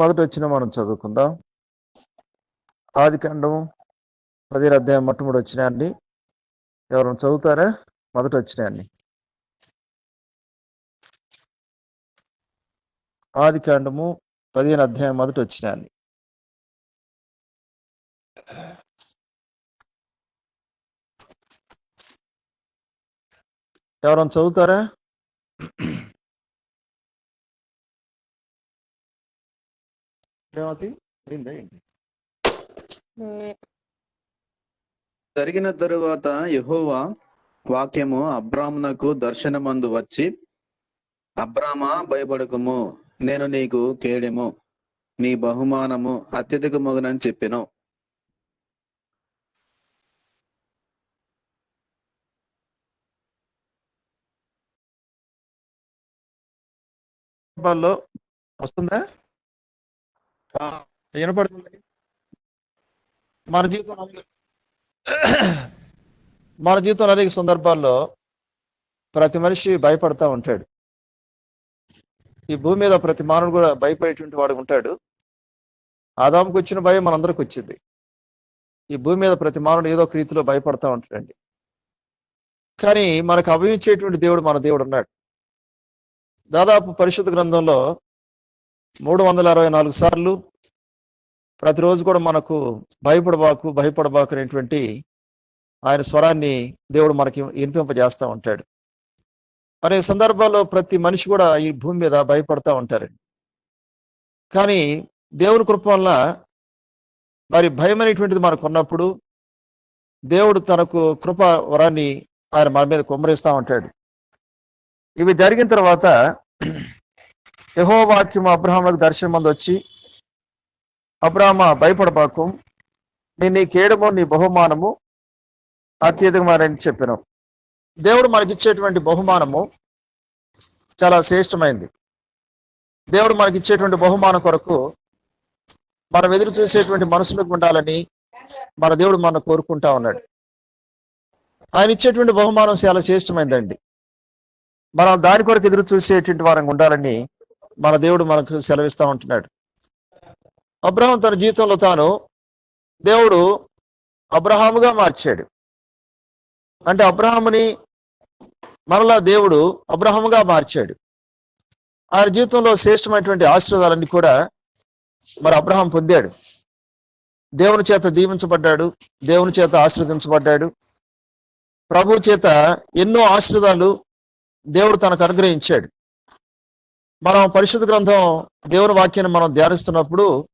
మొదటి వచ్చిన మనం చదువుకుందాం. ఆది కాండము పది అధ్యాయం మొట్టమొదటి వచ్చినాన్ని ఎవరైనా చదువుతారా? మొదటి వచ్చినాన్ని ఆది కాండము పదిహేను అధ్యాయం మొదటి వచ్చినాన్ని ఎవరైనా చదువుతారా? రేవతి అయిందా ఏంటి? జరిగిన తరువాత యెహోవా వాక్యము అబ్రామునకు దర్శనమందు వచ్చి అబ్రామా భయపడకుము. నేను నీకు కేడెము. నీ బహుమానము అత్యధిక మగునని చెప్పెను వస్తుందా? వినపడుతుంది? మన జీవితం మన జీవితంలో అనేక సందర్భాల్లో ప్రతి మనిషి భయపడతా ఉంటాడు. ఈ భూమి మీద ప్రతి మానవుడు కూడా భయపడేటువంటి వాడు ఉంటాడు. ఆదాముకు వచ్చిన భయం మనందరికి వచ్చింది. ఈ భూమి మీద ప్రతి మానవుడు ఏదో ఒక రీతిలో భయపడతా ఉంటాడండి. కానీ మనకు అభవించేటువంటి దేవుడు మన దేవుడు ఉన్నాడు. దాదాపు పరిశుద్ధ గ్రంథంలో మూడు వందల అరవై నాలుగు సార్లు ప్రతిరోజు కూడా మనకు భయపడబాకు భయపడబాకు అనేటువంటి ఆయన స్వరాన్ని దేవుడు మనకి వినిపింపజేస్తూ ఉంటాడు. అనే సందర్భాల్లో ప్రతి మనిషి కూడా ఈ భూమి మీద భయపడతా ఉంటారండి కానీ దేవుని కృప వల్ల మరి భయం అనేటువంటిది మనకు ఉన్నప్పుడు దేవుడు తనకు కృప వరాన్ని ఆయన మన మీద కుమ్మరిస్తూ ఉంటాడు. ఇవి జరిగిన తర్వాత యహో వాక్యం అబ్రహాములకు దర్శనం మంది వచ్చి అబ్రాహ్మ భయపడబాకు. నేను నీ కేడము నీ బహుమానము అత్యధికమైనని చెప్పాను. దేవుడు మనకిచ్చేటువంటి బహుమానము చాలా శ్రేష్టమైంది. దేవుడు మనకిచ్చేటువంటి బహుమానం కొరకు మనం ఎదురు చూసేటువంటి మనసులకు ఉండాలని మన దేవుడు మనం కోరుకుంటా ఉన్నాడు. ఆయన ఇచ్చేటువంటి బహుమానం చాలా శ్రేష్టమైందండి. మనం దాని కొరకు ఎదురు చూసేటువంటి వారంగా ఉండాలని మన దేవుడు మనకు సెలవిస్తూ ఉంటున్నాడు. అబ్రహాం తన జీవితంలో తాను దేవుడు అబ్రహాముగా మార్చాడు. అంటే అబ్రహాముని మరలా దేవుడు అబ్రహాముగా మార్చాడు. ఆయన జీవితంలో శ్రేష్టమైనటువంటి ఆశీర్వాదాలన్నీ కూడా మరి అబ్రహాం పొందాడు. దేవుని చేత దీవించబడ్డాడు దేవుని చేత ఆశీర్వదించబడ్డాడు. ప్రభు చేత ఎన్నో ఆశీర్వాదాలు దేవుడు తనకు అనుగ్రహించాడు. మనం పరిశుద్ధ గ్రంథం దేవుని వాక్యాన్ని మనం ధ్యానిస్తున్నప్పుడు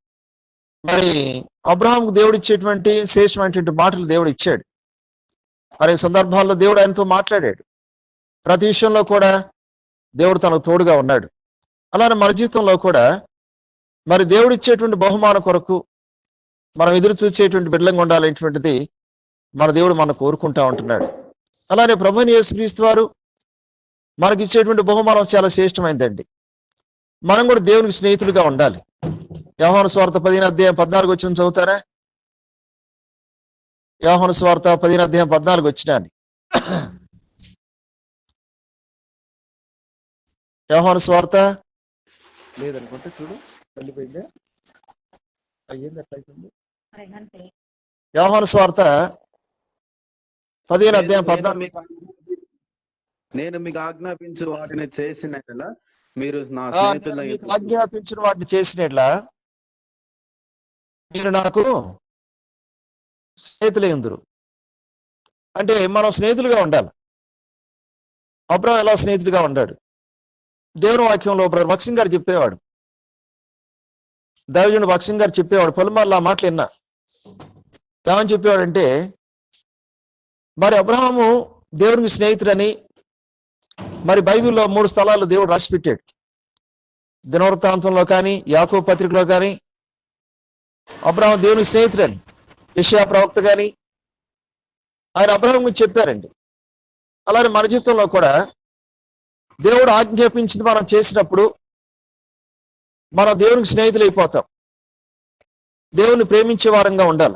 మరి అబ్రహాంకు దేవుడు ఇచ్చేటువంటి శ్రేష్టమైనటువంటి మాటలు దేవుడు ఇచ్చాడు. మరి సందర్భాల్లో దేవుడు ఆయనతో మాట్లాడాడు. ప్రతి విషయంలో కూడా దేవుడు తనకు తోడుగా ఉన్నాడు. అలానే మన జీవితంలో కూడా మరి దేవుడు ఇచ్చేటువంటి బహుమాన కొరకు మనం ఎదురు చూసేటువంటి బిడ్డలంగా ఉండాలనేటువంటిది మన దేవుడు మనం కోరుకుంటా ఉంటున్నాడు. అలానే ప్రభుని యేసుక్రీస్తు వారు మనకి ఇచ్చేటువంటి బహుమానం చాలా శ్రేష్టమైందండి. మనం కూడా దేవునికి స్నేహితులుగా ఉండాలి. యోహాను స్వార్థ పదిహేను అధ్యాయం పద్నాలుగు వచ్చిన చదువుతారా? యోహాను స్వార్థ పదిహేను అధ్యాయం పద్నాలుగు వచ్చినాన్ని. యోహాను స్వార్థ లేదనుకుంటే చూడు వెళ్ళిపోయిందే. అయ్యింది ఎట్లయితుంది? యోహాను స్వార్థ పదిహేను అధ్యాయం నేను పద్నాలుగు మీకు- నేను మీకు ఆజ్ఞాపించు వాటిని చేసిన మీరు నా ఆజ్ఞాపించిన వాటిని చేసినట్లా? మీరు నాకు స్నేహితులే ఉందరు. అంటే మనం స్నేహితులుగా ఉండాలి. అబ్రాహం ఎలా స్నేహితుడిగా ఉన్నాడు దేవుని వాక్యంలో బ్రదర్ భక్సింగ్ గారు చెప్పేవాడు. దైవజనుడు భక్సింగ్ గారు చెప్పేవాడు. పలుమార్లు ఆ మాటలు విన్నా. ఏమని చెప్పేవాడంటే మరి అబ్రహాము దేవునికి స్నేహితుడని మరి బైబిల్లో మూడు స్థలాలు దేవుడు రాసిపెట్టాడు. దినవృత్తాంతంలో కానీ యాకో పత్రికలో కానీ అబ్రాహం దేవుని స్నేహితుడని యషియా ప్రవక్త కానీ ఆయన అబ్రహం గురించి చెప్పారండి. అలానే మన జీవితంలో కూడా దేవుడు ఆజ్ఞాపించింది మనం చేసినప్పుడు మనం దేవునికి స్నేహితులు అయిపోతాం. దేవుని ప్రేమించే వారంగా ఉండాలి.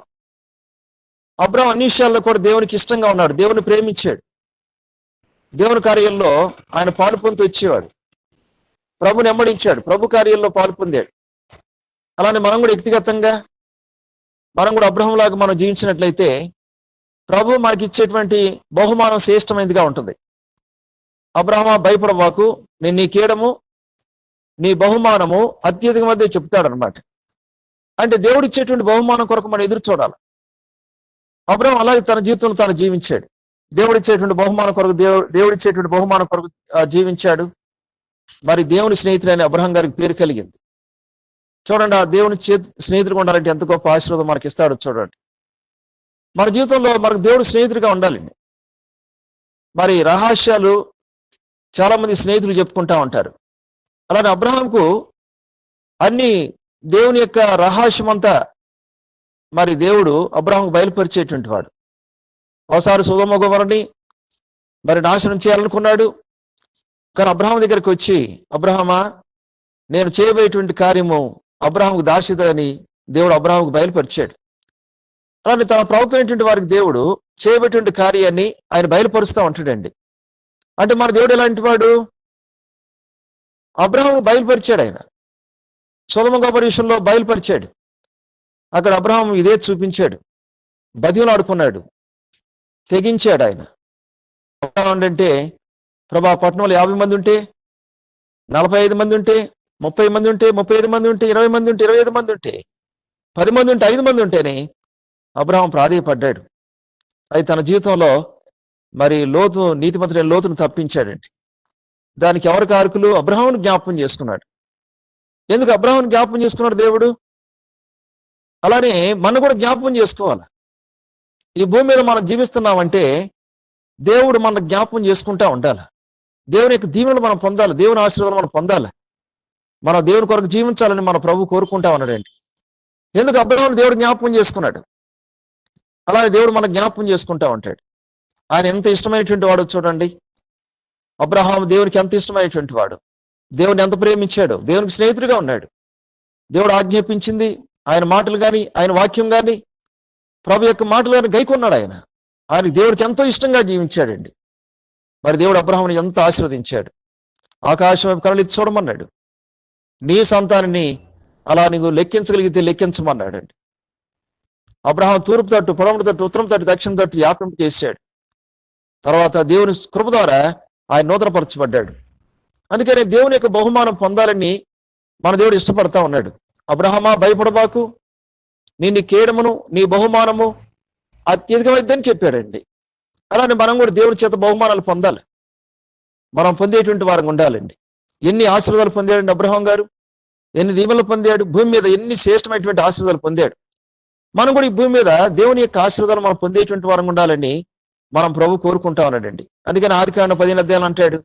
అబ్రహం అన్ని విషయాల్లో కూడా దేవునికి ఇష్టంగా ఉన్నాడు. దేవుని ప్రేమించాడు. దేవుని కార్యంలో ఆయన పాలు పొందుతూ వచ్చేవాడు. ప్రభుని ఎమ్మడించాడు ప్రభు కార్యంలో పాలు పొందాడు. అలానే మనం కూడా వ్యక్తిగతంగా మనం కూడా అబ్రహంలాగా మనం జీవించినట్లయితే ప్రభు మనకి ఇచ్చేటువంటి బహుమానం శ్రేష్టమైనదిగా ఉంటుంది. అబ్రహమ భయపడవాకు నేను నీ కీడము నీ బహుమానము అత్యధిక మధ్య చెప్తాడనమాట అంటే దేవుడు ఇచ్చేటువంటి బహుమానం కొరకు మనం ఎదురు చూడాలి. అబ్రహం అలాగే తన జీవితంలో తాను జీవించాడు. దేవుడు ఇచ్చేటువంటి బహుమానం కొరకు దేవుడు దేవుడు ఇచ్చేటువంటి బహుమానం కొరకు జీవించాడు. మరి దేవుని స్నేహితుడైన అబ్రహం గారికి పేరు కలిగింది. చూడండి ఆ దేవుని చేతి స్నేహితుడిగా ఉండాలంటే ఎంత గొప్ప ఆశీర్వాదం మనకి ఇస్తాడు చూడండి. మన జీవితంలో మనకు దేవుడు స్నేహితుడిగా ఉండాలండి మరి రహస్యాలు చాలా మంది స్నేహితులు చెప్పుకుంటా ఉంటారు. అలానే అబ్రహాంకు అన్ని దేవుని యొక్క రహస్యం అంతా మరి దేవుడు అబ్రహాంకు బయలుపరిచేటువంటి వాడు. ఒకసారి సుధమ గుమరుని మరి నాశనం చేయాలనుకున్నాడు. కానీ అబ్రహాం దగ్గరికి వచ్చి అబ్రహమా నేను చేయబోయేటువంటి కార్యము అబ్రహాంకు దాసిదని దేవుడు అబ్రహాంకు బయలుపరిచాడు. అలానే తన ప్రవక్తనైనటువంటి వారికి దేవుడు చేయబోయేటువంటి కార్యాన్ని ఆయన బయలుపరుస్తూ ఉంటాడండి. అంటే మన దేవుడు ఎలాంటి వాడు? అబ్రహాం బయలుపరిచాడు ఆయన. సోదమ విషయంలో బయలుపరిచాడు. అక్కడ అబ్రహాం ఇదే చూపించాడు. బదిలో ఆడుకున్నాడు. తెగించాడు ఆయన. అంటే ప్రభా పట్టణంలో యాభై మంది ఉంటే నలభై ఐదు మంది ఉంటే ముప్పై మంది ఉంటే ముప్పై ఐదు మంది ఉంటే ఇరవై మంది ఉంటే ఇరవై ఐదు మంది ఉంటే పది మంది ఉంటే ఐదు మంది ఉంటేనే అబ్రహం ప్రాధేయపడ్డాడు. అది తన జీవితంలో మరి లోతు నీతిమంతుడైన లోతును తప్పించాడండి. దానికి ఎవరి కారకులు అబ్రహామును జ్ఞాపకం చేసుకున్నాడు. ఎందుకు అబ్రహామును జ్ఞాపకం చేసుకున్నాడు దేవుడు? అలానే మనం కూడా జ్ఞాపకం చేసుకోవాలి? ఈ భూమి మీద మనం జీవిస్తున్నామంటే దేవుడు మన జ్ఞాపకం చేసుకుంటా ఉండాలి. దేవుని యొక్క దీవెనలు మనం పొందాలి. దేవుని ఆశీర్వాదం మనం పొందాలి. మన దేవుని కొరకు జీవించాలని మన ప్రభు కోరుకుంటా ఉన్నాడండి. ఎందుకు? అబ్రహాం దేవుడు జ్ఞాపకం చేసుకున్నాడు. అలాగే దేవుడు మన జ్ఞాపకం చేసుకుంటా ఉంటాడు. ఆయన ఎంత ఇష్టమైనటువంటి వాడు చూడండి. అబ్రహాం దేవునికి ఎంత ఇష్టమైనటువంటి వాడు. దేవుని ఎంత ప్రేమించాడు. దేవునికి స్నేహితుడిగా ఉన్నాడు. దేవుడు ఆజ్ఞాపించింది. ఆయన మాటలు కానీ ఆయన వాక్యం కానీ ప్రభు యొక్క మాటలు ఆయన గైకొన్నాడు ఆయన. ఆయన దేవుడికి ఎంతో ఇష్టంగా జీవించాడండి. మరి దేవుడు అబ్రహాముని ఎంత ఆశీర్వదించాడు. ఆకాశం వైపు కరలి చూడమన్నాడు. నీ సంతానాన్ని అలా నీకు లెక్కించగలిగితే లెక్కించమన్నాడండి. అబ్రహాం తూర్పు తట్టు పొడమటి తట్టు ఉత్తరం తట్టు దక్షిణ తట్టు వ్యాపింపు చేశాడు. తర్వాత దేవుని కృప ద్వారా ఆయన నూతనపరచబడ్డాడు. అందుకనే దేవుని యొక్క బహుమానం పొందాలని మన దేవుడు ఇష్టపడతా ఉన్నాడు. అబ్రహమా భయపడబాకు. నీ నీ కేడమును నీ బహుమానము అత్యధికమైందని చెప్పాడండి. అలానే మనం కూడా దేవుడి చేత బహుమానాలు పొందాలి. మనం పొందేటువంటి వారం ఉండాలండి. ఎన్ని ఆశీర్వాదాలు పొందాడండి అబ్రహం గారు? ఎన్ని దీవెనలు పొందాడు? భూమి మీద ఎన్ని శ్రేష్టమైనటువంటి ఆశీర్వాదాలు పొందాడు? మనం కూడా ఈ భూమి మీద దేవుని యొక్క ఆశీర్వాదాలు మనం పొందేటువంటి వారం ఉండాలని మనం ప్రభు కోరుకుంటా ఉన్నాడండి. అందుకని ఆదికాండ పదిహేను అధ్యాయులు అంటాడు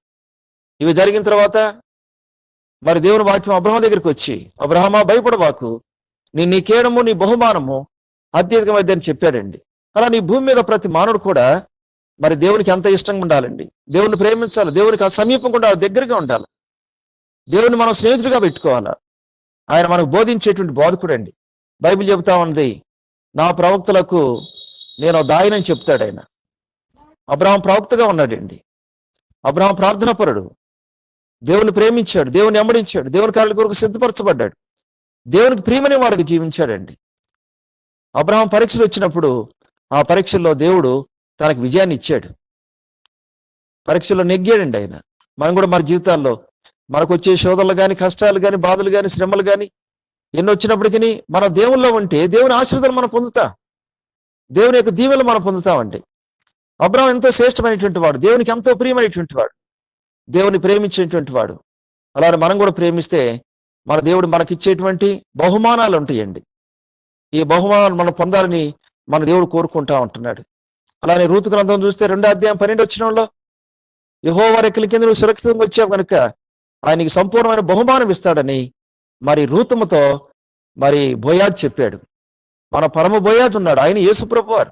ఇవి జరిగిన తర్వాత మరి దేవుని వాక్యం అబ్రహం దగ్గరికి వచ్చి అబ్రహమా భయపడవాకు నీ నీ కేడము నీ బహుమానము అత్యధికమైందని చెప్పాడండి. అలా నీ భూమి మీద ప్రతి మానవుడు కూడా మరి దేవునికి ఎంత ఇష్టంగా ఉండాలండి? దేవుని ప్రేమించాలి. దేవునికి ఆ సమీపంగా ఉండాలి. దగ్గరగా ఉండాలి. దేవుని మనం స్నేహితుడిగా పెట్టుకోవాలా? ఆయన మనకు బోధించేటువంటి బోధకుడు అండి బైబిల్ చెబుతా ఉంది నా ప్రవక్తలకు నేను దాయనని చెప్తాడు ఆయన. అబ్రాహం ప్రవక్తగా ఉన్నాడండి. అబ్రాహం ప్రార్థనాపరుడు. దేవుని ప్రేమించాడు. దేవుని ఎమ్మడించాడు. దేవుని కార్యాల కొరకు సిద్ధపరచబడ్డాడు. దేవునికి ప్రియమని వాడికి జీవించాడండి. అబ్రహం పరీక్షలు వచ్చినప్పుడు ఆ పరీక్షల్లో దేవుడు తనకు విజయాన్ని ఇచ్చాడు. పరీక్షల్లో నెగ్గాడండి ఆయన. మనం కూడా మన జీవితాల్లో మనకు వచ్చే శోధనలు కానీ కష్టాలు కానీ బాధలు కానీ శ్రమలు కానీ ఎన్ని వచ్చినప్పటికీ మన దేవుల్లో ఉంటే దేవుని ఆశీర్వాదాలు మనం పొందుతా. దేవుని యొక్క దీవెలు మనం పొందుతామండి. అబ్రహం ఎంతో శ్రేష్టమైనటువంటి వాడు. దేవునికి ఎంతో ప్రియమైనటువంటి వాడు. దేవుని ప్రేమించేటువంటి వాడు. అలానే మనం కూడా ప్రేమిస్తే మన దేవుడు మనకిచ్చేటువంటి బహుమానాలు ఉంటాయండి ఈ బహుమానాలు మనం పొందాలని మన దేవుడు కోరుకుంటా ఉంటున్నాడు. అలానే రూతు గ్రంథం చూస్తే రెండో అధ్యాయం పన్నెండు వచ్చినంలో యహో వారి కింద నువ్వు సురక్షితంగా వచ్చావు కనుక ఆయనకి సంపూర్ణమైన బహుమానం ఇస్తాడని మరి రూతముతో మరి బోయాజ్ చెప్పాడు. మన పరమ బోయాజ్ ఉన్నాడు ఆయన యేసుప్రభు వారు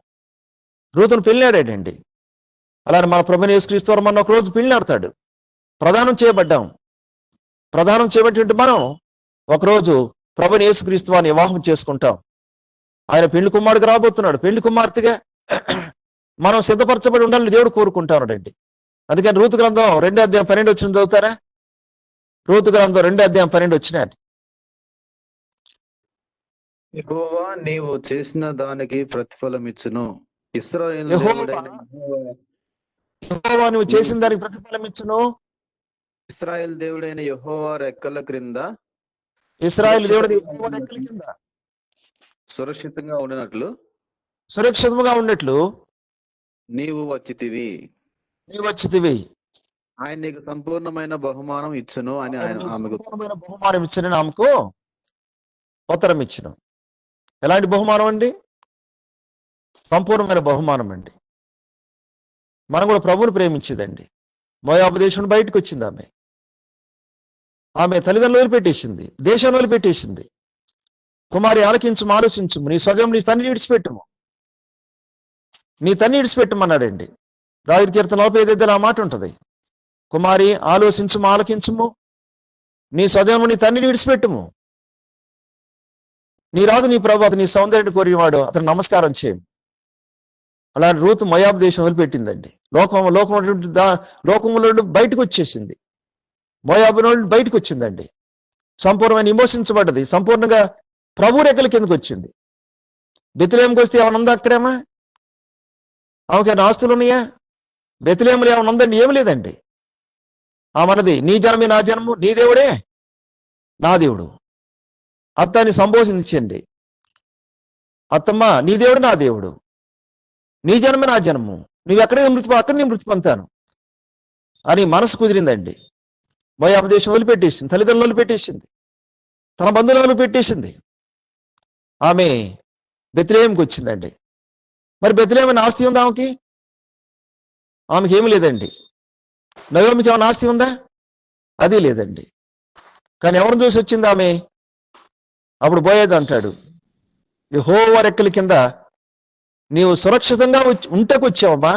రూతును పెళ్ళాడాడండి అలానే మన ప్రభుని యేసుక్రీస్తు వారు మన ఒక రోజు పెళ్ళాడతాడు ప్రదానం చేయబడ్డాం. ప్రదానం చేయబట్టి మనం ఒకరోజు ప్రభుని యేసుక్రీస్తు వారిని వివాహం చేసుకుంటాం. ఆయన పెళ్ళి కుమారుడికి రాబోతున్నాడు. పెళ్ళి కుమార్తెగా మనం సిద్ధపరచబడి ఉండాలని దేవుడు కోరుకుంటా ఉన్నాడండి అందుకని రూతు గ్రంథం రెండో అధ్యాయం పన్నెండు వచ్చిన చదువుతారా? రూతు గ్రంథం రెండో అధ్యాయం పన్నెండు వచ్చినాయి యెహోవా నీవు చేసిన దానికి ప్రతిఫలం ఇచ్చును. ఇస్రాయేల్ యెహోవా నువ్వు చేసిన దానికి ప్రతిఫలం ఇచ్చును. ఇస్రాయేల్ దేవుడైన యెహోవా రెక్కల క్రింద ఇస్రాయల్ దేవుడు రెక్కల కింద సురక్షితంగా ఉండినట్లు. సురక్షితముగా ఉన్నట్లు నీవు వచ్చితివి. నీవు వచ్చితివి. ఆయన నీకు సంపూర్ణమైన బహుమానం ఇచ్చును అని ఆయన ఆమెకు సంపూర్ణమైన బహుమానం ఇచ్చిన ఆమెకు ఉత్తరం ఇచ్చిన. ఎలాంటి బహుమానం అండి? సంపూర్ణమైన బహుమానం అండి. మనం కూడా ప్రభువుని ప్రేమించేదండి. మోయాబు దేశం నుండి బయటకు వచ్చింది ఆమె. ఆమె తల్లిదండ్రులు వదిలిపెట్టేసింది దేశాన్ని వదిలిపెట్టేసింది. కుమారి ఆలకించు ఆలోచించు నీ స్వజం నీ తన్ని విడిచిపెట్టుము. నీ తన్ని విడిచిపెట్టమన్నాడండి. దావిడి కీర్తన నలభై ఐదు ఆ మాట ఉంటుంది? కుమారి ఆలోచించుము ఆలకించుము నీ స్వజము నీ తన్ని విడిచిపెట్టుము. నీ రాదు నీ ప్రభు అతని సౌందర్యాన్ని కోరినవాడు అతను నమస్కారం చేయము. అలా రూతు మయాబ్ దేశం వదిలిపెట్టిందండి. లోకం లోకం దా లోకంలో బయటకు వచ్చేసింది. మోయాబు నుండి బయటకు వచ్చిందండి సంపూర్ణమైన విమోచించబడ్డది. సంపూర్ణంగా ప్రభు రెక్కల కిందకు వచ్చింది. బెతిలేంకి వస్తే ఏమైనా ఉందా అక్కడేమా? ఆమెకి ఆస్తులు ఉన్నాయా? బెతిలేములు ఏమైనా ఉందండి? ఏమి లేదండి. ఆమెనది నీ జనమే నా జనము నీ దేవుడే నా దేవుడు. అత్తాన్ని సంబోధించండి. అత్తమ్మ నీ దేవుడు నా దేవుడు. నీ జన్మ నా జన్ము. నువ్వు ఎక్కడే మృతి అక్కడ నేను మృతి పొందుతాను అని మనసు కుదిరిందండి. మోయాపదేశం వదిలిపెట్టేసింది తల్లిదండ్రులు వదిలిపెట్టేసింది తన బంధువులను వదిలిపెట్టేసింది ఆమె బెత్రేయంకి వచ్చిందండి. మరి బెత్లేయమని ఆస్తి ఉందా ఆమెకి? ఆమెకి ఏమీ లేదండి. నయోమికి ఏమైనా ఆస్తి ఉందా? అది లేదండి. కానీ ఎవరిని చూసి వచ్చింది ఆమె? అప్పుడు బోయేది అంటాడు ఈ రెక్కల కింద నీవు సురక్షితంగా వచ్చి ఉంటకు వచ్చావమ్మా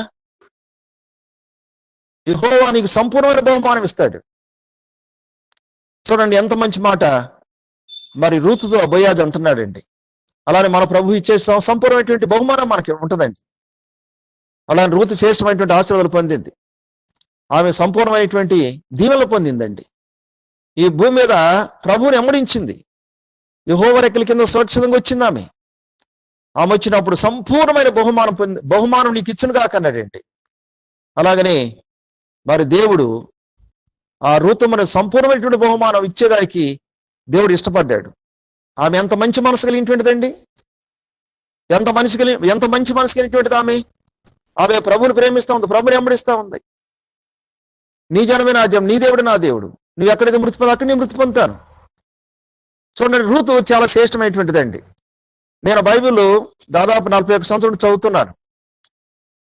యెహోవా నీకు సంపూర్ణమైన బహుమానం ఇస్తాడు. చూడండి ఎంత మంచి మాట. మరి రూతుతో బోయాజ్ అంటున్నాడండి. అలానే మన ప్రభు ఇచ్చే సంపూర్ణమైనటువంటి బహుమానం మనకి ఉంటుందండి. అలానే రూతు శ్రేష్టమైనటువంటి ఆశీర్వాదాలు పొందింది. ఆమె సంపూర్ణమైనటువంటి దీవెనలు పొందిందండి. ఈ భూమి మీద ప్రభువుని ఎమ్మడించింది యహోవరెక్కల కింద సురక్షితంగా వచ్చింది ఆమె. ఆమె వచ్చినప్పుడు సంపూర్ణమైన బహుమానం పొంది బహుమానం నీకు ఇచ్చును కాకన్నాడండి అలాగనే మరి దేవుడు ఆ రూతు మనకు సంపూర్ణమైనటువంటి బహుమానం ఇచ్చేదానికి దేవుడు ఇష్టపడ్డాడు. ఆమె ఎంత మంచి మనసు కలిగినటువంటిదండి? ఎంత మనిషి కలిగి ఎంత మంచి మనసు కలిగినటువంటిది ఆమె? ఆమె ప్రభుని ప్రేమిస్తా ఉంది ప్రభుని ఎంబడిస్తా ఉంది. నీ జనమే నా జనం నీ దేవుడు నా దేవుడు. నువ్వు ఎక్కడైతే మృతి పొందు అక్కడ నేను మృతి పొందుతాను. చూడండి రూతు చాలా శ్రేష్టమైనటువంటిదండి. నేను బైబిల్ దాదాపు నలభై ఒక్క సంవత్సరం చదువుతున్నాను.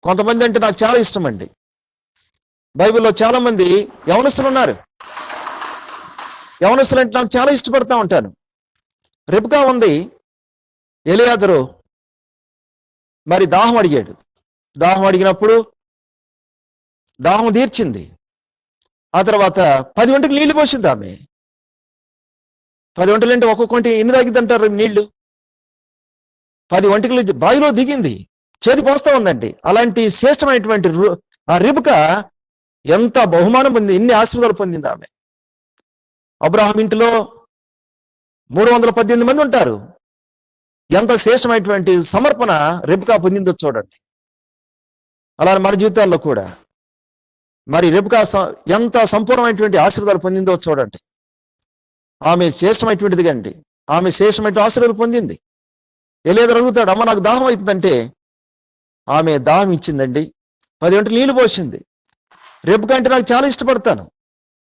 కొంతమంది అంటే నాకు చాలా ఇష్టం అండి బైబిల్లో చాలా మంది యవనస్తులు ఉన్నారు. యవనస్తులు అంటే నాకు చాలా ఇష్టపడతా ఉంటాను. రిబ్కా ఉంది. ఎలియాజరు మరి దాహం అడిగాడు. దాహం అడిగినప్పుడు దాహం తీర్చింది. ఆ తర్వాత పది గంటలకు నీళ్ళు పోసింది ఆమె. పది వంటలు అంటే ఒక్కొక్కటి ఎన్ని తగ్గింది అంటారు నీళ్ళు? పది వంటకలు బావిలో దిగింది. చేతి పోస్తా ఉందండి. అలాంటి శ్రేష్టమైనటువంటి రు- ఆ ఎంత బహుమానం పొంది ఎన్ని ఆశీర్వాదాలు పొందింది ఆమె. అబ్రాహం ఇంటిలో మూడు వందల పద్దెనిమిది మంది ఉంటారు. ఎంత శ్రేష్టమైనటువంటి సమర్పణ రిబకా పొందిందో చూడండి. అలానే మన జీవితాల్లో కూడా. మరి రేపుకా ఎంత సంపూర్ణమైనటువంటి ఆశీర్వాదాలు పొందిందో చూడండి. ఆమె శ్రేష్టమైనటువంటిది కండి. ఆమె శ్రేష్టమైన ఆశీర్వాదాలు పొందింది. ఎలేదో అడుగుతాడు అమ్మ నాకు దాహం అవుతుందంటే ఆమె దాహం ఇచ్చిందండి. పది గంటలు నీళ్ళు పోసింది. రేపు అంటే నాకు చాలా ఇష్టపడతాను.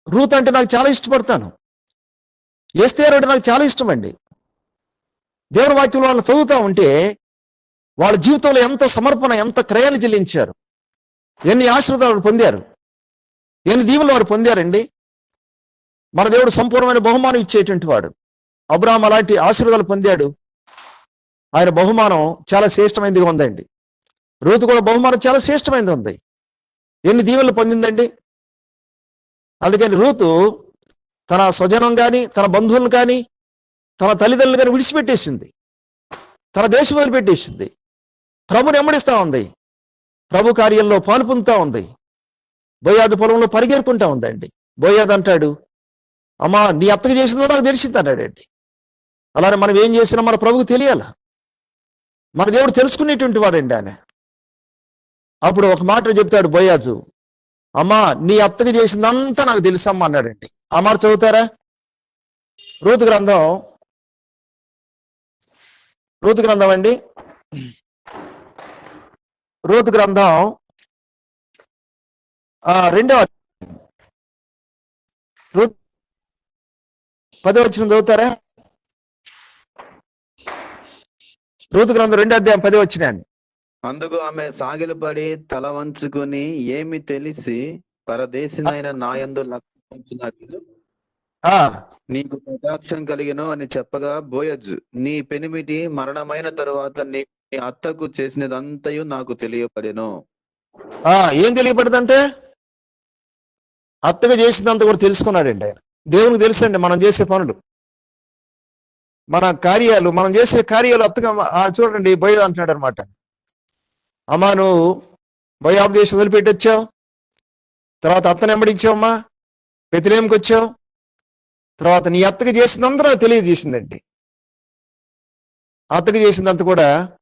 రూత్ అంటే నాకు చాలా ఇష్టపడతాను. ఎస్తేరు అంటే నాకు చాలా ఇష్టం అండి దేవుని వాక్యంలో వాళ్ళు చదువుతా ఉంటే వాళ్ళ జీవితంలో ఎంత సమర్పణ ఎంత క్రయాన్ని చెల్లించారు. ఎన్ని ఆశ్రదాలు పొందారు. ఎన్ని దీవులు వారు పొందారండి. మన దేవుడు సంపూర్ణమైన బహుమానం ఇచ్చేటువంటి వాడు. అబ్రాహం అలాంటి ఆశీర్వాదాలు పొందాడు. ఆయన బహుమానం చాలా శ్రేష్టమైనదిగా ఉందండి. రూతు కూడా బహుమానం చాలా శ్రేష్టమైనది ఉంది. ఎన్ని దీవెనలు పొందిందండి? అందుకని రూతు తన స్వజనం కానీ తన బంధువులను కానీ తన తల్లిదండ్రులు కానీ విడిచిపెట్టేసింది. తన దేశం వదిలిపెట్టేసింది. ప్రభుని వెంబడిస్తా ఉంది. ప్రభు కార్యంలో పాలు పొందుతా ఉంది. బోయాదు పొలంలో పరిగెరుకుంటా ఉందండి. బోయాదు అంటాడు అమ్మా నీ అత్తకు చేసిందో నాకు తెలిసింది అన్నాడండి. అలానే మనం ఏం చేసినా మన ప్రభుకు తెలియాల? మన దేవుడు తెలుసుకునేటువంటి వాడండి ఆయన. అప్పుడు ఒక మాట చెప్తాడు బోయాజు. అమ్మా నీ అత్తకి చేసిందంతా నాకు తెలుసమ్మా అన్నాడండి. ఆ మాట చదువుతారా? రూతు గ్రంథం. రూతు గ్రంథం అండి. రూతు గ్రంథం. రెండవ రూత్ పదో వచ్చిన చదువుతారా? రూతు గ్రంథం రెండో అధ్యాయం పది వచ్చిన అందుకు ఆమె సాగిలపడి తల వంచుకొని ఏమి తెలిసి పరదేశినైన నాయందు లక్షించినట్లు ఆ. నీకు కటాక్షం కలిగిను అని చెప్పగా బోయజు నీ పెనిమిటి మరణమైన తరువాత నీ నీ అత్తకు చేసినదంతయు నాకు తెలియపడెను. ఆ ఏం తెలియబడదంటే అత్తగా చేసిందంత కూడా తెలుసుకున్నాడండి ఆయన. దేవునికి తెలుసండి మనం చేసే పనులు. మన కార్యాలు మనం చేసే కార్యాలు అత్తగా ఆ చూడండి బోయ అంటున్నాడు అనమాట అమ్మా నువ్వు భయాపదేశం వదిలిపెట్టి వచ్చావు తర్వాత అత్తని వెంబడించావమ్మా? బెతిలేంకి వచ్చావు? తర్వాత నీ అత్తకి చేసిందంతా నాకు తెలియజేసిందండి. అత్తకి చేసిందంత కూడా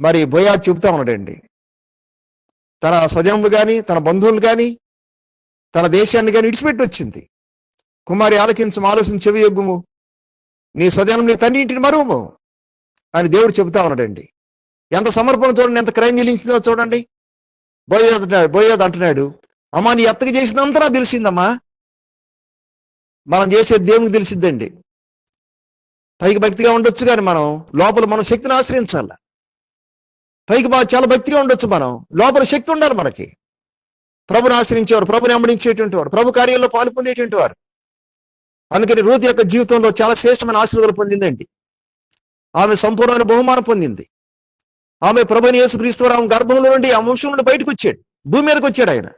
మరి బోయా చెబుతా ఉన్నాడండి. తన స్వజనములు కానీ తన బంధువులు కానీ తన దేశాన్ని కానీ విడిచిపెట్టి వచ్చింది కుమారి ఆలకించం ఆలోచన చెవి యొగ్గుము. నీ స్వజనం నీ తండ్రి ఇంటిని మరువము అని దేవుడు చెబుతా ఉన్నాడండి. ఎంత సమర్పణ చూడండి ఎంత క్రయం చెల్లించిందో చూడండి. బోయేది అంటున్నాడు బోయేది అంటున్నాడు అమ్మా నీ అత్తకి చేసినంత నాకు తెలిసిందమ్మా. మనం చేసే దేవునికి తెలిసిద్దండి. పైకి భక్తిగా ఉండొచ్చు కానీ మనం లోపల మనం శక్తిని ఆశ్రయించాల. పైకి బాగా చాలా భక్తిగా ఉండొచ్చు మనం లోపల శక్తి ఉండాలి మనకి. ప్రభుని ఆశ్రయించేవారు ప్రభుని అంబడించేటువంటి వారు ప్రభు కార్యంలో పాలు పొందేటువంటి వారు. అందుకని రూత్ యొక్క జీవితంలో చాలా శ్రేష్టమైన ఆశీర్వాదాలు పొందిందండి. ఆమె సంపూర్ణమైన బహుమానం పొందింది. ఆమె ప్రభుని యేసుక్రీస్తు ఆమె గర్భంలో నుండి ఆ వంశం నుండి బయటకు వచ్చాడు. భూమి మీదకి వచ్చాడు ఆయన.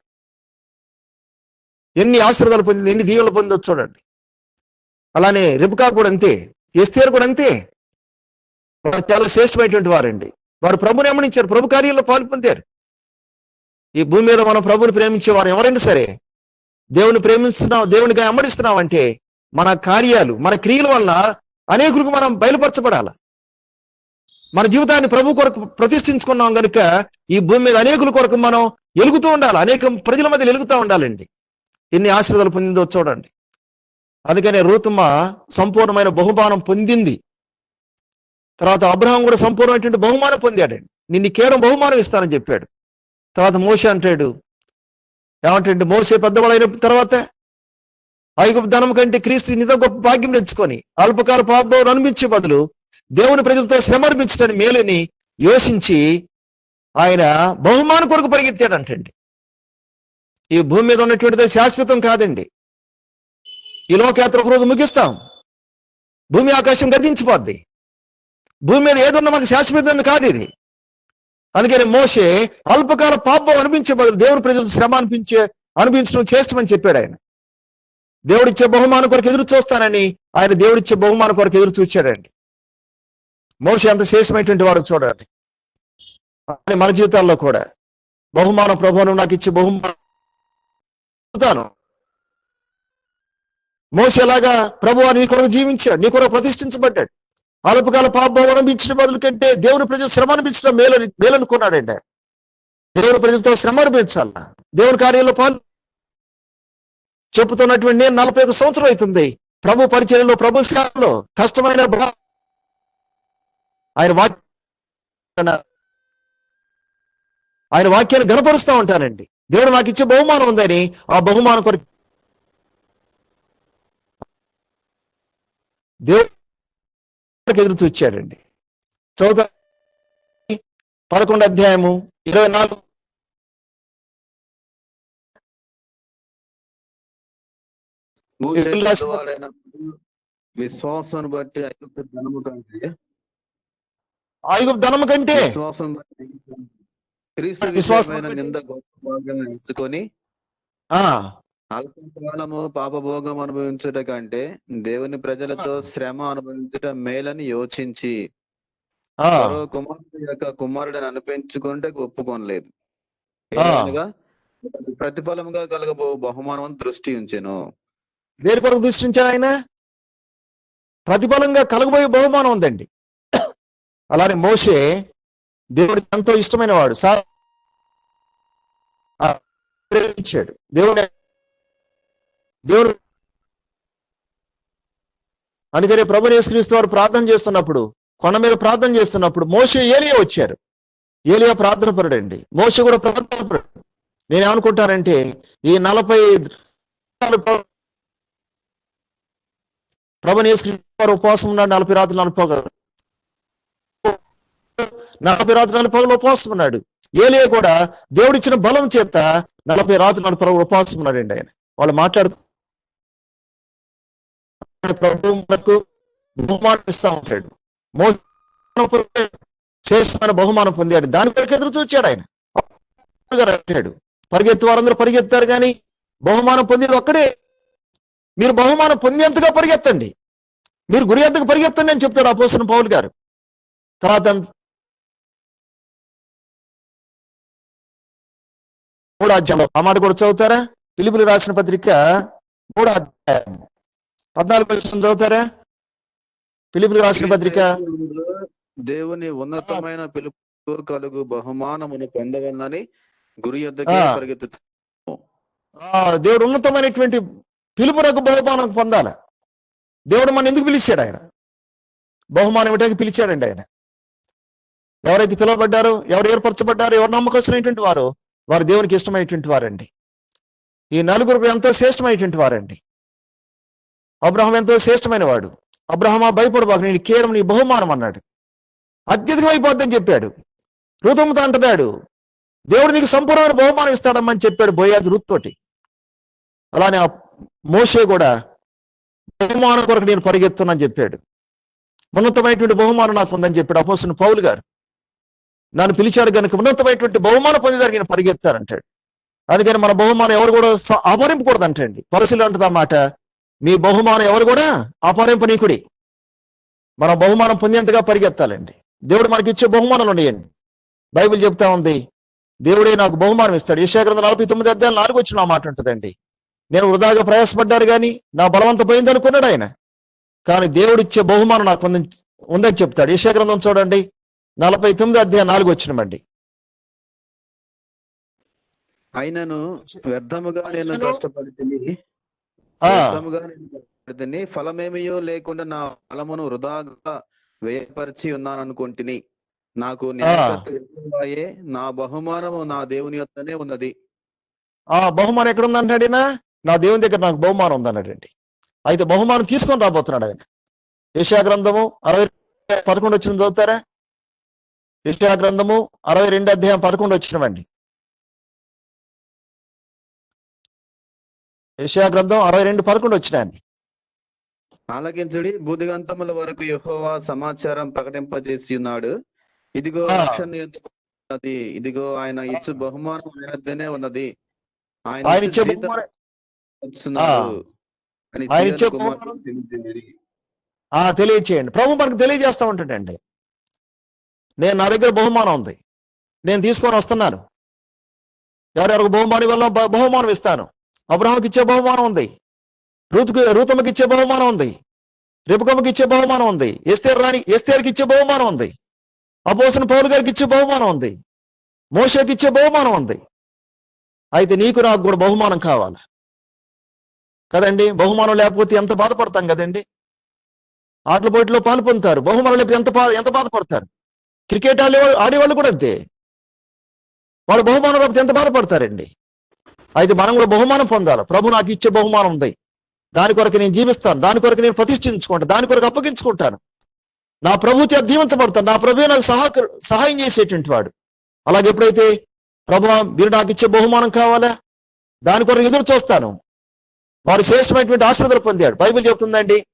ఎన్ని ఆశీర్వాదాలు పొందింది ఎన్ని దీవులు పొందో చూడండి. అలానే రిపుకా కూడా అంతే ఎస్తేరు కూడా అంతే. వారు చాలా శ్రేష్టమైనటువంటి వారండి. వారు ప్రభుని వెంబడించారు ప్రభు కార్యంలో పాలు పొందారు. ఈ భూమి మీద మనం ప్రభుని ప్రేమించే వారు ఎవరైనా సరే? దేవుని ప్రేమిస్తున్నాం దేవునిగా వెంబడిస్తున్నాం అంటే మన కార్యాలు మన క్రియల వల్ల అనేకులకు మనం బయలుపరచబడాలి. మన జీవితాన్ని ప్రభు కొరకు ప్రతిష్ఠించుకున్నాం గనుక ఈ భూమి మీద అనేకుల కొరకు మనం ఎలుగుతూ ఉండాలి. అనేక ప్రజల మధ్య ఎలుగుతూ ఉండాలండి. ఎన్ని ఆశీర్వాదాలు పొందిందో చూడండి. అందుకనే రూతమ్మ సంపూర్ణమైన బహుమానం పొందింది. తర్వాత అబ్రహం కూడా సంపూర్ణమైనటువంటి బహుమానం పొందాడండి. నిన్ను కేవలం బహుమానం ఇస్తానని చెప్పాడు. తర్వాత మోసే అంటాడు ఏమంటే మోసే పెద్దవాళ్ళైన తర్వాత ఐగుప్తు ధనం కంటే క్రీస్తు నిజ గొప్ప భాగ్యం తెచ్చుకొని అల్పకాల పాపం అనిపించే బదులు దేవుని ప్రజలతో శ్రమ అనిపించడానికి మేలుని యోచించి ఆయన బహుమానం కొరకు పరిగెత్తాడంటండి ఈ భూమి మీద ఉన్నటువంటిది శాశ్వతం కాదండి. ఈ లోకయాత్ర ఒక రోజు ముగిస్తాం. భూమి ఆకాశం గతించిపోద్ది భూమి మీద ఏదన్నా మనకు శాశ్వతం కాదు ఇది. అందుకని మోసే అల్పకాల పాపం అనిపించే బదులు దేవుని ప్రజలు శ్రమ అనిపించే అనిపించడం చేష్టమని చెప్పాడు ఆయన. దేవుడిచ్చే బహుమానం కొరకు ఎదురు చూస్తానని ఆయన దేవుడిచ్చే బహుమానం కొరకు ఎదురు చూచాడండి. మోసే అంత శ్రేష్టమైనటువంటి వాడు చూడండి. మన జీవితాల్లో కూడా బహుమానం ప్రభువును నాకు ఇచ్చే బహుమానం మోస ఎలాగా ప్రభు నీ కొరకు జీవించాడు నీ కొరకు ప్రతిష్ఠించబడ్డాడు. అల్పకాల పాపం ఇచ్చిన బదులు కంటే దేవుని ప్రజలు శ్రమ అనిపించడం మేలని మేలనుకున్నాడండి ఆయన. దేవుని ప్రజలతో శ్రమ అనిపించాల. దేవుని కార్యంలో పాలు చెప్పుతున్నటువంటి నేను నలభై ఒక సంవత్సరం అవుతుంది. ప్రభు పరిచయంలో ప్రభు సేవలో కష్టమైన ఆయన వాక్య ఆయన వాక్యాన్ని గనపరుస్తూ ఉంటానండి దేవుడు నాకు ఇచ్చే బహుమానం ఉందని ఆ బహుమానం కొరకు దేవుడికి ఎదురు చూచాడండి. చదువుతా పదకొండు అధ్యాయము ఇరవై నాలుగు. విశ్వాసాన్ని బట్టి ఐగుప్తు ధనము కంటే ఐగుప్తు ధనము కంటే విశ్వాసం బట్టి క్రీస్తు విశ్వాసం విషయమైన బట్టి- నింద గొప్ప భాగం ఎంచుకొని అల్పకాలము పాపభోగం అనుభవించుట కంటే దేవుని ప్రజలతో శ్రమ అనుభవించుట మేలని యోచించి కుమారుడు యొక్క కుమారుడిని అనిపించుకుంటే ఒప్పుకోనలేదు. ప్రతిఫలముగా కలగబో బహుమానం దృష్టి ఉంచెను. దేని కొరకు దృష్టించాడు ఆయన? ప్రతిఫలంగా కలగబోయే బహుమానం ఉందండి. అలానే మోషే దేవుడికి ఎంతో ఇష్టమైన వాడు సార్ ఆ, ప్రేమించాడు. దేవుడు అందుకనే ప్రభు యేసుక్రీస్తు వారు ప్రార్థన చేస్తున్నప్పుడు కొండ మీద ప్రార్థన చేస్తున్నప్పుడు మోసే ఏలియా వచ్చారు. ఏలియా ప్రార్థన పరుడండి. మోసే కూడా ప్రార్థన పరుడు. నేను ఏమనుకుంటానంటే ఈ నలభై ప్రభు యేసుక్రీస్తు వారు ఉపవాసం ఉన్నాడు నలభై రాత్రులు అనుకోగలరు నలభై రాజు నాలుగు పగలు ఉపవాసం ఉన్నాడు ఏలియా కూడా దేవుడిచ్చిన బలం చేత నలభై రాజు నాలుగు పగలు ఉపవాసం ఉన్నాడండి ఆయన. వాళ్ళు మాట్లాడు ప్రభువులకు బహుమానం ఇస్తా ఉంటాడు. మోస బహుమానం పొందాడు. దాని కొరకు ఎదురు చూచాడు ఆయన. అంటాడు. పరిగెత్తు వారందరూ పరిగెత్తారు కానీ బహుమానం పొందేది ఒక్కడే. మీరు బహుమానం పొందేంతగా పరిగెత్తండి. మీరు గురి ఎంతకు పరిగెత్తండి అని చెప్తాడు అపోసిన పౌల్ గారు. తర్వాత మూడు అధ్యాయం ఆ మాట కూడా చదువుతారా? పిలుపులు రాసిన పత్రిక మూడు అధ్యాయం పద్నాలుగు వచ్చిన చదువుతారా? పిలుపులు రాసిన పత్రిక దేవుని ఉన్నతమైన పిలుపు కలుగు బహుమానమును పొందవలనని గురి దేవుడు ఉన్నతమైనటువంటి పిలుపునకు బహుమానం పొందాల. దేవుడు మన ఎందుకు పిలిచాడు ఆయన? బహుమానం ఇవ్వడానికి పిలిచాడండి ఆయన. ఎవరైతే పిలువబడ్డారో ఎవరు ఏర్పరచబడ్డారో ఎవరు నమ్మకస్తున్నటువంటి వారు వారు దేవునికి ఇష్టమైనటువంటి వారండి. ఈ నలుగురు ఎంతో శ్రేష్టమైనటువంటి వారండి. అబ్రహం ఎంతో శ్రేష్టమైన వాడు అబ్రహమా భయపడబాకు నేను కేవలం నీ బహుమానం అన్నాడు. అత్యధికమైపోద్దని చెప్పాడు. ఋతుముతో అంటున్నాడు దేవుడు నీకు సంపూర్ణమైన బహుమానం ఇస్తాడమ్మని చెప్పాడు బోయాది రుత్తోటి అలానే ఆ మోషే కూడా బహుమానం కొరకు నేను పరిగెత్తున్నాను చెప్పాడు. ఉన్నతమైనటువంటి బహుమానం నాకు ఉందని చెప్పాడు అపోసిన పౌలు గారు. నన్ను పిలిచాడు కనుక ఉన్నతమైనటువంటి బహుమానం పొందేదానికి నేను పరిగెత్తారంటాడు. అందుకని మన బహుమానం ఎవరు కూడా స- అపహరింపకూడదు అంటండి పరిశీలి అంటది మాట మీ బహుమానం ఎవరు కూడా అపహరింపనీకుడి. మన బహుమానం పొందేంతగా పరిగెత్తాలండి. దేవుడు మనకి ఇచ్చే బహుమానాలు ఉన్నాయండి. బైబిల్ చెప్తా ఉంది దేవుడే నాకు బహుమానం ఇస్తాడు. యశాగ్రంథం నలభై తొమ్మిది అధ్యాయులు నాలుగు వచ్చిన మాట ఉంటుందండి. నేను వృధాగా ప్రయాసపడ్డారు కానీ నా బలవంత పోయింది అనుకున్నాడు ఆయన. కానీ దేవుడిచ్చే బహుమానం నాకు పొంది ఉందని చెప్తాడు. యశాగ్రంథం చూడండి నలభై తొమ్మిది అధ్యాయం నాలుగు వచ్చినమండి. అయినను వ్యర్థముగా నేను కష్టపడితిని. ఆ. వ్యర్థముగా నేను కష్టపడితిని. ఫలమేమియో లేకుండా నా ఫలమును వృధాగా వ్యయపరిచి ఉన్నాను అనుకుంటుని నాకు నా బహుమానము నా దేవుని యొద్దనే ఉన్నది. ఆ బహుమానం ఎక్కడ ఉందంటాడు నా దేవుని దగ్గర నాకు బహుమానం ఉందన్నాడండి. అయితే బహుమానం తీసుకొని రాబోతున్నాడు ఆయన. యశా గ్రంథము అరవై పదకొండు వచ్చిన చదువుతారా? యశా గ్రంథము అరవై రెండు అధ్యాయం పదకొండు వచ్చినవండి. యశా గ్రంథం అరవై రెండు పదకొండు వచ్చినాయండి. ఆలకించుడి బుధిగంతముల వరకు యెహోవా సమాచారం ప్రకటింపజేసి ఉన్నాడు ఇదిగో ఉన్నది. ఇదిగో ఆయన ఇచ్చు బహుమానం ఆయనద్దనే ఉన్నది. ఆయన ఆయన తెలియచేయండి. ప్రభు మనకు తెలియజేస్తా ఉంటాడండి. నేను నా దగ్గర బహుమానం ఉంది. నేను తీసుకొని వస్తున్నాను. ఎవరెవరికి బహుమానం వల్ల బహుమానం ఇస్తాను. అబ్రహాంకి ఇచ్చే బహుమానం ఉంది. రూతుకు రూతమ్మకి ఇచ్చే బహుమానం ఉంది. రిపుకమ్మకి ఇచ్చే బహుమానం ఉంది. ఎస్తేర్ రాణి ఎస్తేర్కి ఇచ్చే బహుమానం ఉంది. అపోసిన పౌలు గారికి ఇచ్చే బహుమానం ఉంది. మోషకి ఇచ్చే బహుమానం ఉంది. అయితే నీకు నాకు కూడా బహుమానం కావాలి. కదండి? బహుమానం లేకపోతే ఎంత బాధపడతాం కదండి? ఆటల పోటీలో పాల్పొందుతారు బహుమానం లేకపోతే ఎంత ఎంత బాధపడతారు? క్రికెట్ ఆడే ఆడేవాళ్ళు కూడా అంతే. వాళ్ళు బహుమానం రాకపోతే ఎంత బాధపడతారండి? అయితే మనం కూడా బహుమానం పొందాలి. ప్రభు నాకు ఇచ్చే బహుమానం ఉంది. దాని కొరకు నేను జీవిస్తాను. దాని కొరకు నేను ప్రతిష్ఠించుకుంటాను. దాని కొరకు అప్పగించుకుంటాను. నా ప్రభు చేత దీవించబడతాను. నా ప్రభు నాకు సహా సహాయం చేసేటువంటి వాడు. అలాగే ఎప్పుడైతే ప్రభు మీరు నాకు ఇచ్చే బహుమానం కావాలా? దాని కొరకు ఎదురు చూస్తాను. వారు శ్రేష్టమైనటువంటి ఆశ్రదలు పొందాడు. బైబిల్ చెప్తుందండి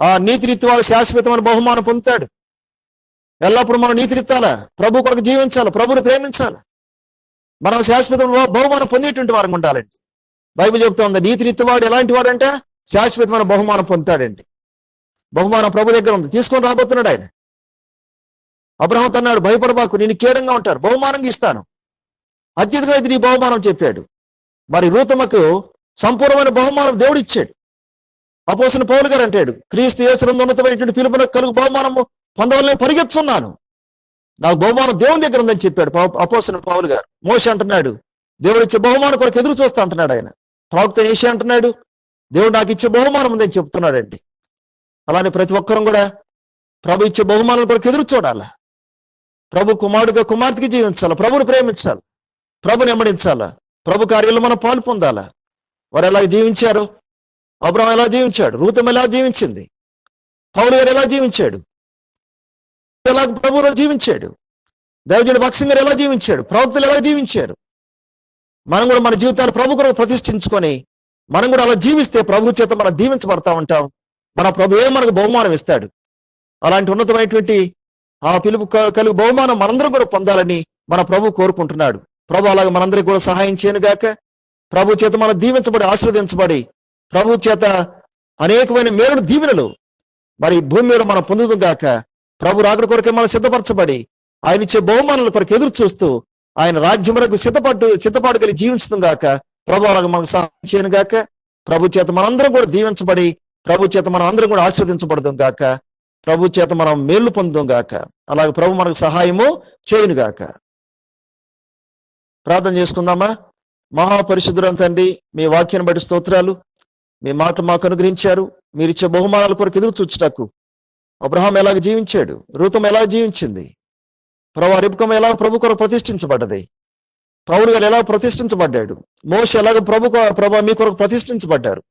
ఆ నీతి నీతిరీతి వాడు శాశ్వతమైన బహుమానం పొందుతాడు. ఎల్లప్పుడూ మనం నీతిరిత్తాలా ప్రభు కొరకు జీవించాలి ప్రభుని ప్రేమించాలి. మనం శాశ్వత బహుమానం పొందేటువంటి వారికి ఉండాలండి. బైబిల్ చెప్తా ఉంది నీతిరీతి వాడు ఎలాంటి వాడంటే శాశ్వతమైన బహుమానం పొందుతాడండి. బహుమానం ప్రభు దగ్గర ఉంది తీసుకొని రాబోతున్నాడు ఆయన. అబ్రహం అన్నాడు భయపడబాకు నేను కీడంగా ఉంటారు బహుమానంగా ఇస్తాను. అత్యధికంగా అయితే నీ బహుమానం చెప్పాడు. మరి రూతమ్మకు సంపూర్ణమైన బహుమానం దేవుడు ఇచ్చాడు. అపోసిన పౌలు గారు అంటాడు క్రీస్తు యేసునందు ఉన్నతమైనటువంటి పిలుపునకు కలుగు బహుమానము పొందవలని పరిగెత్తున్నాను నాకు బహుమానం దేవుని దగ్గర ఉందని చెప్పాడు అపోసిన పావులు గారు. మోష అంటున్నాడు దేవుడు ఇచ్చే బహుమానం కొరకు ఎదురు చూస్తా అంటున్నాడు ఆయన. ప్రవక్త ఏషి అంటున్నాడు దేవుడు నాకు ఇచ్చే బహుమానం ఉందని చెప్తున్నాడండి. అలానే ప్రతి ఒక్కరం కూడా ప్రభు ఇచ్చే బహుమానం కొరకు ఎదురు చూడాలా. ప్రభు కుమారుడిగా కుమార్తెకి జీవించాలి. ప్రభుని ప్రేమించాలి. ప్రభుని వెంబడించాలా ప్రభు కార్యాలు మనం పాలు పొందాలా. వారు ఎలా జీవించారు? అబ్రహం ఎలా జీవించాడు? రూతం ఎలా జీవించింది? పౌలు గారు ఎలా జీవించాడు? ఎలా ప్రభువులో జీవించాడు? దైవజుడు భక్సింగర్ గారు ఎలా జీవించాడు? ప్రవక్తలు ఎలా జీవించారు? మనం కూడా మన జీవితాలు ప్రభు కొరకు ప్రతిష్ఠించుకొని మనం కూడా అలా జీవిస్తే ప్రభు చేత మనం దీవించబడతా ఉంటాం. మన ప్రభు ఏ మనకు బహుమానం ఇస్తాడు? అలాంటి ఉన్నతమైనటువంటి ఆ పిలుపు కలుగు బహుమానం మనందరం కూడా పొందాలని మన ప్రభు కోరుకుంటున్నాడు. ప్రభు అలాగే మనందరికి కూడా సహాయం చేయను గాక. ప్రభు చేత మనం దీవించబడి ఆశీర్వదించబడి ప్రభు చేత అనేకమైన మేలుడు దీవెనలు మరి భూమి మీద మనం పొందుతుంగాక ప్రభు రాకడ కొరకే మనం సిద్ధపరచబడి ఆయన ఇచ్చే బహుమానాల కొరకు ఎదురు చూస్తూ ఆయన రాజ్యములకు సిద్ధపడ్డు సిద్ధపాటు కలిగి జీవించడం గాక ప్రభు అలాగే మనకు సహాయం చేయను గాక ప్రభు చేత మనందరం కూడా దీవించబడి ప్రభు చేత మనం అందరం కూడా ఆశీర్వదించబడదాం గాక ప్రభు చేత మనం మేలు పొందుదాం గాక అలాగే ప్రభు మనకు సహాయము చేయను గాక. ప్రార్థన చేసుకుందామా? మహాపరిశుద్ధురం తండ్రి మీ వాక్యాన్ని బట్టి స్తోత్రాలు మీ మాట మాకు అనుగ్రహించారు మీరు ఇచ్చే బహుమానాల కొరకు ఎదురు చూచుటకు అబ్రహాం ఎలాగ జీవించాడు? రూతం ఎలా జీవించింది? ప్రభా రిపుకం ఎలా ప్రభు కొరకు ప్రతిష్ఠించబడ్డది? పౌరు గారు ఎలా ప్రతిష్ఠించబడ్డాడు? మోష ఎలాగ ప్రభు ప్రభా మీ కొరకు ప్రతిష్ఠించబడ్డారు?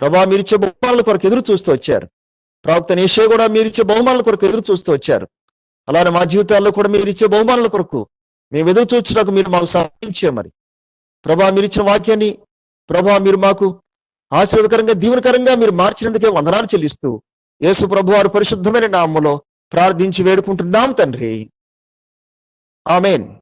ప్రభా మీరిచ్చే బహుమానుల కొరకు ఎదురు చూస్తూ వచ్చారు. ప్రవక్త నిషే కూడా మీరిచ్చే బహుమానుల కొరకు ఎదురు చూస్తూ వచ్చారు. అలానే మా జీవితాల్లో కూడా మీరు ఇచ్చే బహుమానుల కొరకు మేము ఎదురు చూచుటకు మీరు మాకు సహాయించే మరి. ప్రభా మీరు ఇచ్చిన వాక్యాన్ని ప్రభా మీరు మాకు ఆశీర్వదకరంగా దీవనకరంగా మీరు మార్చినందుకే వందనాలు చెల్లిస్తూ యేసు ప్రభు వారు పరిశుద్ధమైన నామములో ప్రార్థించి వేడుకుంటున్నాం తండ్రి. ఆమెన్.